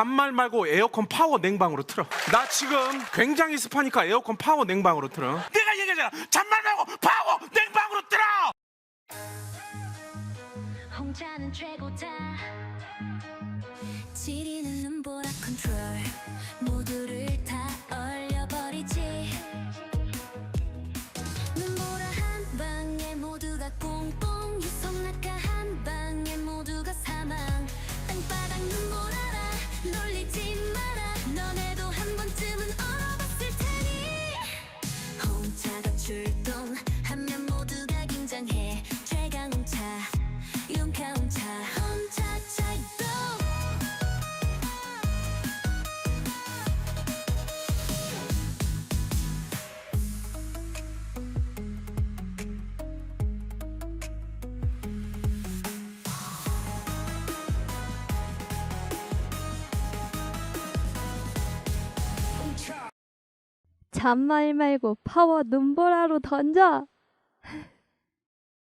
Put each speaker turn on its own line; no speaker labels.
잔말 말고 에어컨 파워 냉방으로 틀어. 나 지금 굉장히 습하니까 에어컨 파워 냉방으로 틀어. 내가 얘기하잖아. 잔말 말고 파워 냉방으로 틀어.
홍차는 최고다 지리는 눈보라 컨트롤 모두를 다 얼려버리지 눈보라 한 방에 모두가 꽁꽁 유성 낙하 홍
잔말 말고 파워 눈보라로 던져.